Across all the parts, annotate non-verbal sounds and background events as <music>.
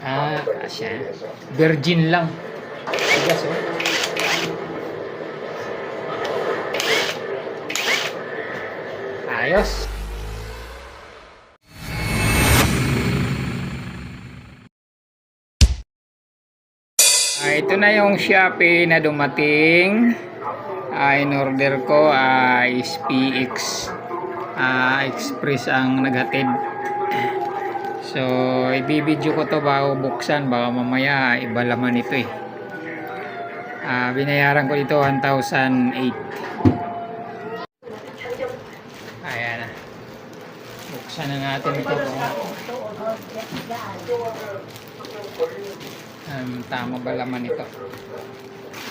Ah, kasya. Virgin lang. Tigas, oh. Ayos. Ah, ito na yung Shopee na dumating. Ah, in order ko ah, is PX ah, Express ang naghatid. So, ibibidyo ko to bago buksan. Baka mamaya iba laman ito eh. Ah, binayaran ko dito 1,008. Ayan na. Buksan na natin ito. Um, tama ba laman ito?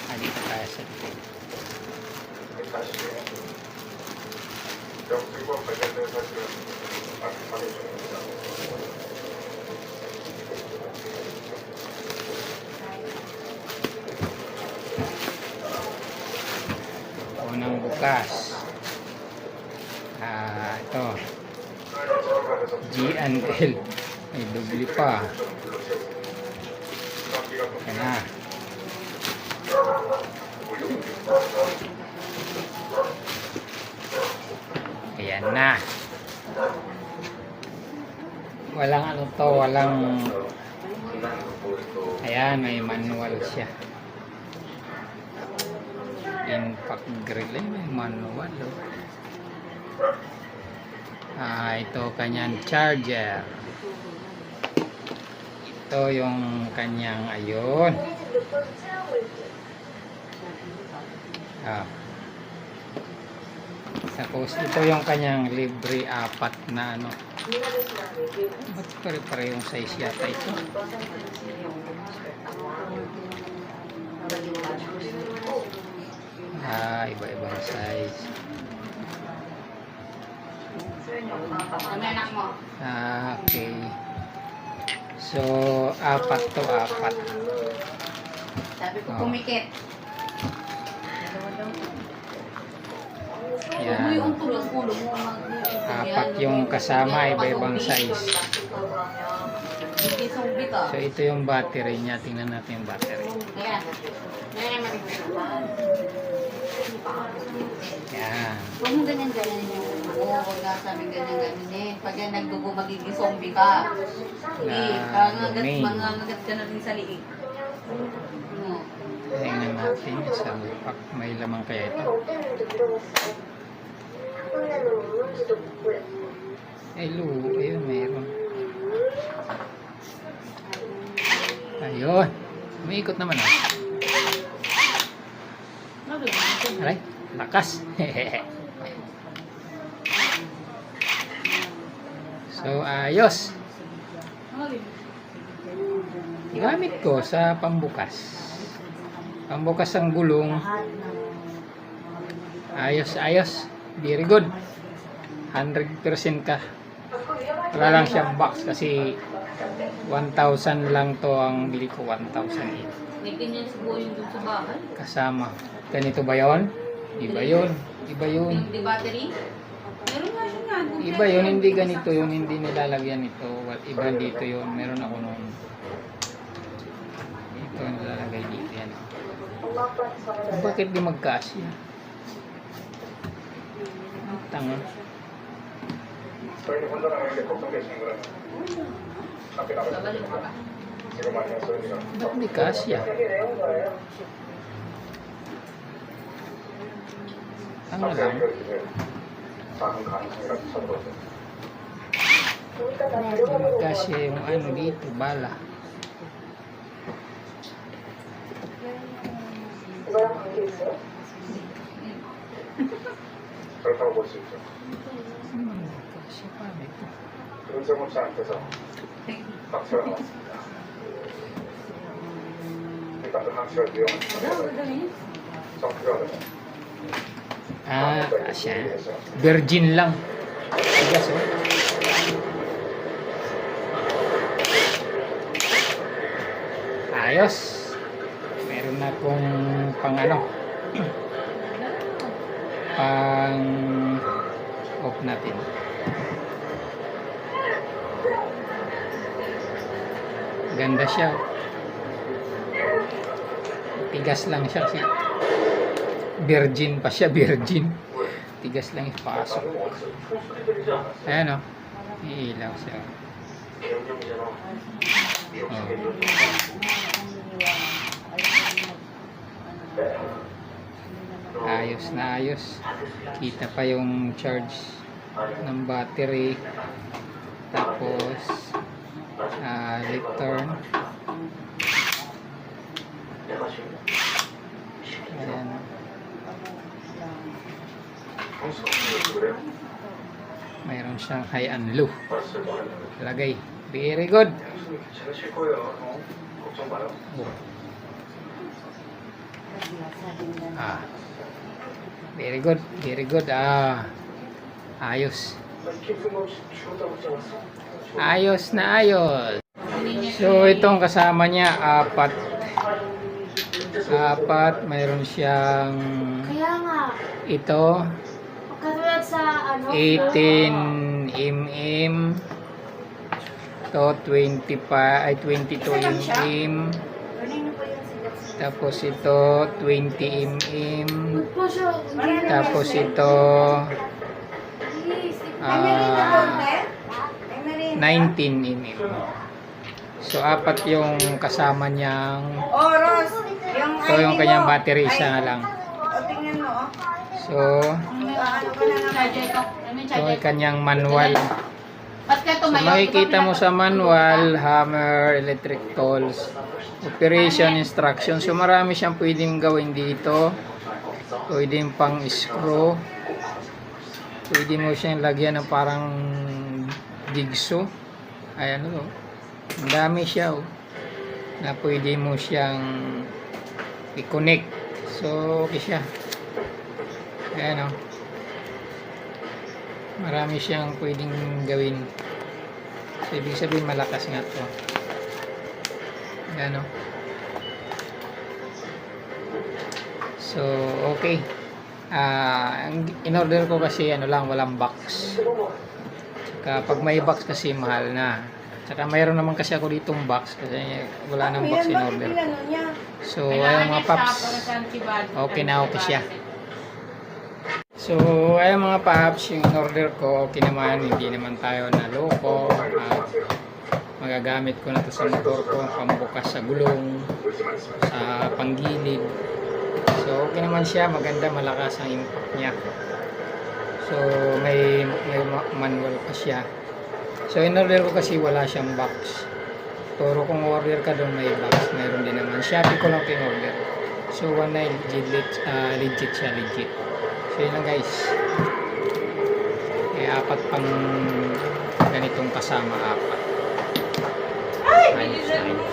Ah, dito tayo sa unang bukas. Ah, ito. G&L. May dubli pa. Ayan na. Ayan na. Walang ano to, walang Ayan, may manual siya. Impact grill eh, may manual. Oh. Ah, ito kanyang charger. Ito yung kanyang ayun. Ah. Tapos ito yung kanyang libre apat na ano. Ba't pare-parehong size yata ito? Ah, iba-ibang size. Ah, okay. So, apat to apat. Sabi ko Oh. pumikit. Yan. Apat yung kasama, iba-ibang size. So, ito yung battery niya. Tingnan natin yung battery. Yan. Huwag mo ganyan-ganyan yung ulo mo. Huwag nga sabi ganyan-ganyan. Pag yan nagdugo, magiging zombie ka. Eh, domain. mangangagat ka na rin sa liig. No. Tingnan natin. Isang pack. May lamang kaya ito. Ay, lu. Ayun, mayroon. Ayun. Umiikot naman ah. Aray, lakas. <laughs> so, ayos. Gamit ko sa pambukas. Pambukas ang gulong. Ayos, ayos. Very good. 100% ka. Wala lang siyang box kasi 1,000 lang to ang bili ko 1,008 May ganyan siguro yung dun sa bahay. kasama. Ganito ba yon? Iba yun. Iba yun. Yung di battery. Meron nga siya nga. Iba yun, hindi ganito yun, hindi nilalagyan ito. Well, iba dito yun, meron ako noon. Ito ang nilalagay dito yan. Bakit di magkasya? Tanga. Ka. Ba't may kasya? Ah. Ano lang? May kasya yung ano dito, bala. Pero tawag ko siya. Ano hmm, kasya pa dito? Doon sa kung saan ka sa Ah, siya. Virgin lang. Bigas, oh. Ayos. Meron na akong pang ano. <clears throat> pang off natin. Maganda siya. oh. Tigas lang siya kasi virgin pa siya, <laughs> virgin. Tigas lang ipasok. Ayan o. Iilaw siya. Oh. Ayos na ayos. Kita pa yung charge ng battery. Tapos, Ah, uh, lectern ayan. Mayroon siyang high and low. Lagay. Very good. Oh. ah. Very good. Very good. Ah. Ayos. Ayos na ayos. So itong kasama niya apat. Apat, mayroon siyang Kaya nga. Ito. Katulad sa ano? 18 mm. To 20 pa, ay 22 mm. Tapos ito 20 mm. Tapos ito Ah, 19 mm. So, apat yung kasama niyang, Oh, Ros, yung ito yung kanyang battery, Ay, isa nga lang. O, tingnan mo, oh. So, Ano na ko. Ano yung ito charger yung ko? kanyang manual. So, makikita mo sa manual, hammer, electric tools, operation instruction. So, marami siyang pwedeng gawin dito. Pwedeng pang screw. Pwede mo siyang lagyan ng parang jigsaw. Ayan o. Ang dami siya o. Na pwede mo siyang i-connect. So, okay siya. Ayan o. Marami siyang pwedeng gawin. So, ibig sabihin malakas nga to. Ayan o. So, okay. Ah, ang in-order ko kasi ano lang, walang box. Saka pag may box kasi mahal na. Saka mayroon naman kasi ako ditong box kasi wala nang box in order. So, ayun mga paps. Okay na okay siya. So, ayun mga paps, yung in-order ko, okay naman, hindi naman tayo naloko. At magagamit ko na to sa motor ko, pambukas sa gulong, sa panggilid. So, okay naman siya, maganda, malakas ang impact niya. So, may, may ma- manual pa siya. So, in-order ko kasi wala siyang box. Pero kung order ka doon may box, mayroon din naman. Shopee ko lang in-order. So, one na legit, ah, legit siya, legit. So, yun lang guys. Eh, apat pang ganitong kasama, apat. Ayos.